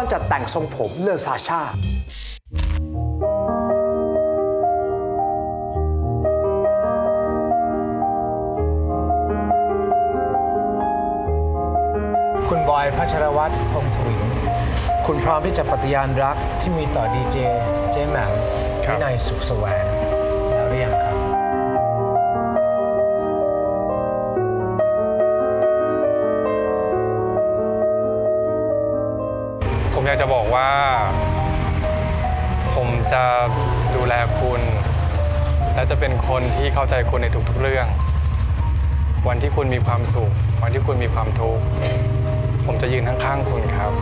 รจัดแต่งทรงผมเลอซาชาคุณบอยพัชรวัตรพงษ์ทวินคุณพร้อมที่จะปฏิญาณรักที่มีต่อดีเจ เจแหม่มครับวินัยสุขแสวงแล้วหรือยังครับ จะดูแลคุณ และจะเป็นคนที่เข้าใจคุณในทุกๆเรื่อง วันที่คุณมีความสุข วันที่คุณมีความทุกข์ ผมจะยืนข้างๆคุณครับ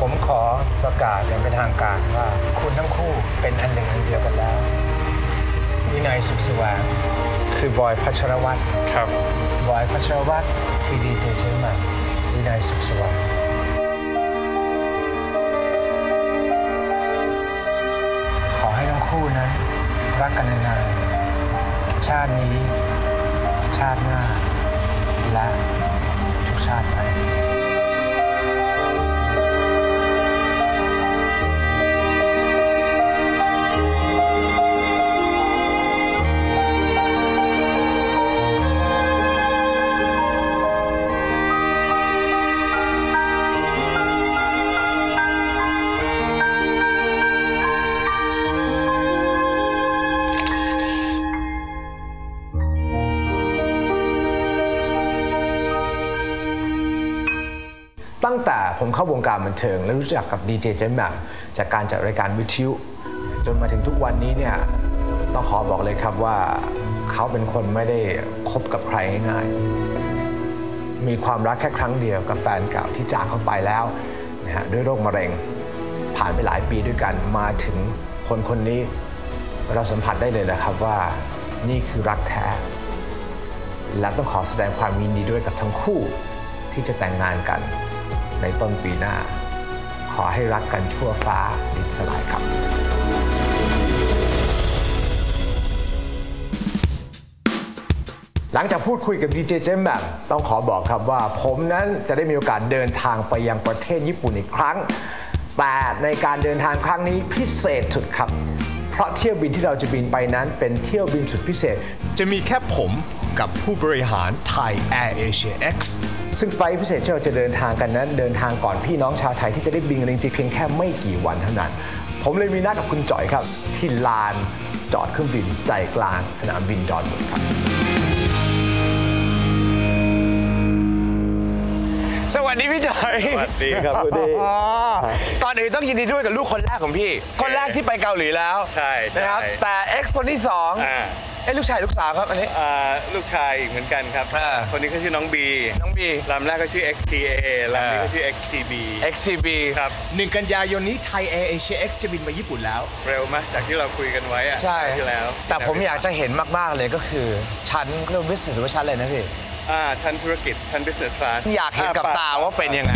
ผมขอประกาศอย่างเป็นทางการว่า คุณทั้งคู่เป็นอันหนึ่งอันเดียวกันแล้ววินัยสุขแสวงคือบอยพัชรวัตรครับ บอยพัชรวัตรคือดีเจเชียงใหม่วินัยสุขสว่าง กกันนานๆชาตินี้ ชาติหน้าและ ตั้งแต่ผมเข้าวงการบันเทิง และรู้จักกับดีเจเจมแหม่มจากการจัดรายการวิทยุจนมาถึงทุกวันนี้เนี่ยต้องขอบอกเลยครับว่าเขาเป็นคนไม่ได้คบกับใครง่ายๆ มีความรักแค่ครั้งเดียวกับแฟนเก่าที่จากเขาไปแล้วนะฮะด้วยโรคมะเร็ง ผ่านไปหลายปีด้วยกันมาถึงคนคนนี้เราสัมผัสได้เลยนะครับว่านี่คือรักแท้ และต้องขอแสดงความยินดีด้วยกับทั้งคู่ที่จะแต่งงานกัน ในต้นปีหน้า ขอให้รักกันชั่วฟ้าดินสลายครับ หลังจากพูดคุยกับดีเจเจมแบบต้องขอบอกครับว่า ผมนั้นจะได้มีโอกาสเดินทางไปยังประเทศญี่ปุ่นอีกครั้ง แต่ในการเดินทางครั้งนี้พิเศษสุดครับ เพราะเที่ยวบินที่เราจะบินไปนั้นเป็นเที่ยวบินสุดพิเศษ จะมีแค่ผม กับผู้บริหารไทย Air Asia X ซึ่งไฟล์พิเศษที่เราจะเดินทางกันนั้น เดินทางก่อนพี่น้องชาวไทยที่จะได้บินกันจริงๆเพียงแค่ไม่กี่วันเท่านั้น ผมเลยมีนัดกับคุณจ่อยครับ ที่ลานจอดเครื่องบินใจกลางสนามบินดอนเมืองครับสวัสดีพี่จอยสวัสดีครับคุณดีอ๋อก่อนอื่นต้องยินดีด้วยกับลูกคนแรกของพี่ คนแรกที่ไปเกาหลีแล้วใช่ใช่นะครับแต่ X คนที่สองอ่า เอ้ลูกชายลูกสาวครับอันนี้ อ่าลูกชายอีกเหมือนกันครับ อ่า คนนี้ก็ชื่อน้องบีน้องบี ลำแรกก็ชื่อ XTA ลำนี้ก็ชื่อ XTB XCB ครับ หนึ่งกันยายนนี้ไทย Air Asia X จะบินไปญี่ปุ่นแล้ว เร็วไหมจากที่เราคุยกันไว้อะใช่ ที่แล้วแต่ผมอยากจะเห็นมาก ๆ เลยก็คือ ชั้นเรียกว่า business หรือว่าชั้นอะไรนะพี่ อ่าชั้นธุรกิจชั้น business class อยากเห็นกับตาว่าเป็นยังไง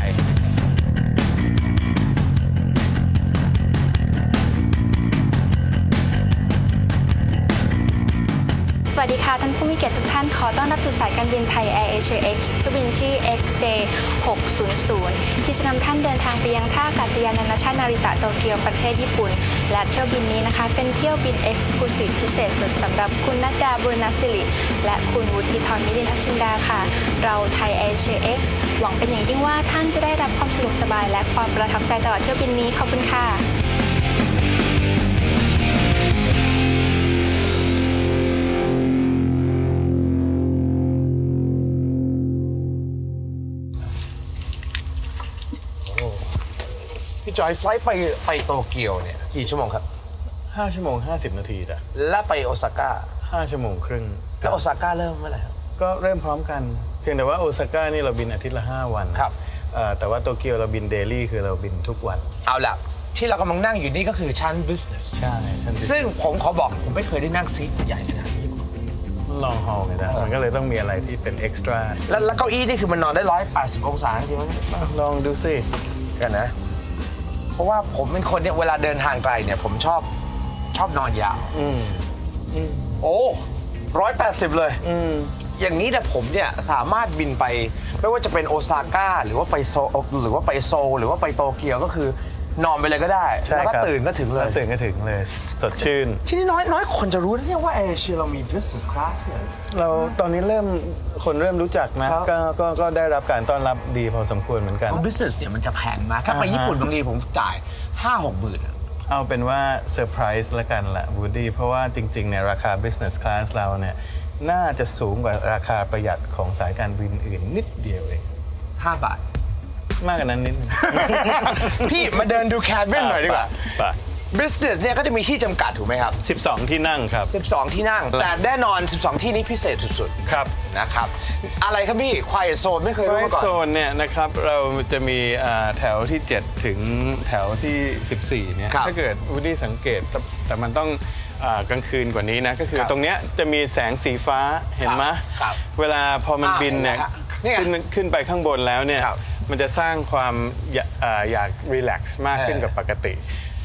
วัสดีค่ะ ท่านผู้มีเกียรติทุกท่านขอต้อนรับสู่สายการบินไทย Air Asia X เที่ยวบินที่ XJ 600 ที่จะนำท่านเดินทางไปยังท่าอากาศยานนานาชาตินาริตะโตเกียวประเทศญี่ปุ่น และเที่ยวบินนี้นะคะ เป็นเที่ยวบิน Exclusive พิเศษสุดสำหรับคุณนัดดาบุรณศิริและคุณวุฒิธรมิลินทัชชินดาค่ะ เราไทย Asia X หวังเป็นอย่างยิ่งว่าท่านจะได้รับความสะดวกสบาย และความประทับใจตลอดเที่ยวบินนี้ขอบคุณค่ะ พี่จอยไฟล์ไปไปโตเกียวเนี่ยกี่ชั่วโมงครับ 5 ชั่วโมง 50 นาทีจ้ะและไปโอซาก้า5ชั่วโมงครึ่ง แล้วโอซาก้าเริ่มเมื่อไหร่ครับ ก็เริ่มพร้อมกัน เพียงแต่ว่าโอซาก้านี่เราบินอาทิตย์ละ 5 วันครับ เอ่อแต่ว่าโตเกียวเราบินเดลี่คือเราบินทุกวัน เอาล่ะ ที่เรากำลังนั่งอยู่นี่ก็คือชั้น business ใช่ฉันซึ่งผมขอบอกผมไม่เคยได้นั่งซีทใหญ่ขนาดนี้มันลองฮอลไงจ้ะมันก็เลยต้องมีอะไรที่เป็นเอ็กซ์ตร้าแล้วแล้วเก้าอี้นี่คือมันนอนได้ร้อยแปดสิบองศาจริงไหมลองดูสิ กันนะ เพราะว่าผมเป็นคนเนี่ยเวลาเดินทางไกลเนี่ย ผมชอบชอบนอนยาวอืมโอ้ร้อยแปดสิบเลยอืมอย่างนี้เนี่ยผมเนี่ยสามารถบินไป ไม่ว่าจะเป็นโอซาก้าหรือว่าไปโซหรือว่าไปโซลหรือว่าไปโตเกียวก็คือ นอนไปเลยก็ได้ ใช่แล้วก็ครับ ตื่นก็ถึงเลยแล้วตื่นก็ถึงเลยสดชื่น ที่นี่น้อยน้อยคนจะรู้นะเนี่ยว่าแอร์เอเชียเรามี business class เนี่ย เราตอนนี้เริ่มคนเริ่มรู้จักนะครับ ก็ก็ก็ได้รับการต้อนรับดีพอสมควรเหมือนกัน business เนี่ยมันจะแพงนะถ้าไปอ่าฮะ ญี่ปุ่นบางทีผมจ่าย5 6หมื่นอะ เอาเป็นว่าเซอร์ไพรส์ละกันละบูดี้เพราะว่าจริงๆเนี่ยราคา business class เราเนี่ยน่าจะสูงกว่าราคาประหยัดของสายการบินอื่นนิดเดียวเอง5บาท มากกว่านั้นนิดนึง พี่มาเดินดูแคบินหน่อยดีกว่า ไป business เนี่ยก็จะมีที่จำกัดถูกไหมครับ 12 ที่นั่งครับ 12 ที่นั่ง แต่แน่นอน 12 ที่นี้พิเศษสุดครับๆนะครับ อะไรครับพี่ Quiet Zone ไม่เคยรู้ไวมาก่อน โซนเนี่ยนะครับเราจะมีอ่าแถวที่ 7 ถึงแถวที่ 14 เนี่ย ครับถ้าเกิดวูดดี้สังเกตแต่แต่มันต้องอ่ากลางคืนกว่านี้นะ ก็คือครับตรงเนี้ยจะมีแสงสีฟ้าเห็นไหมครับเวลาพอมันอ่าบินเนี่ยเห็นแล้วฮะเนี่ยขึ้นขึ้นไปข้างบนแล้วเนี่ย ครับ มันจะสร้างความอยาอ่าอยากรีแลกซ์มากขึ้นเออกับปกติ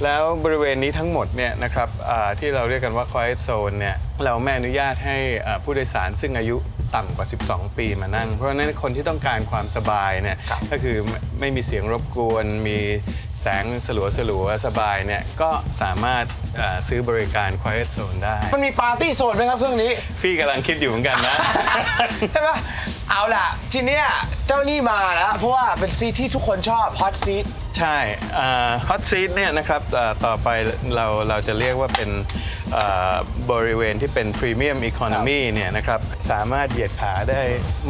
แล้วบริเวณนี้ทั้งหมดเนี่ยนะครับอ่าที่เราเรียกกันว่า quiet zone เนี่ยเราไม่อนุญาตให้อ่าผู้โดยสารซึ่งอายุต่ำกว่า 12 ปีมานั่ง เพราะฉะนั้นคนที่ต้องการความสบายเนี่ยครับก็คือไม่ไม่มีเสียงรบกวน มีแสงสลัวสลัวๆสบายเนี่ยก็สามารถอ่าซื้อบริการ quiet zone ได้ มันมีปาร์ตี้โซนไหมครับเครื่องนี้ พี่กำลังคิดอยู่เหมือนกันนะ ใช่ปะ เอาล่ะ ทีเนี้ยเจ้านี่มาแล้ว เพราะว่าเป็นซีทที่ทุกคนชอบ hot seat ใช่ฮอตซีทเนี่ยนะครับอ่าต่อไปเราเราจะเรียกว่าเป็นอ่าบริเวณที่เป็นพรีเมียมอีโคโนมีเนี่ยนะครับสามารถเหยียดขาได้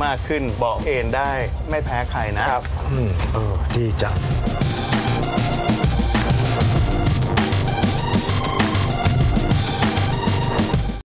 มากขึ้นเบาะเอนได้ไม่แพ้ใครนะอืมเออดีจัง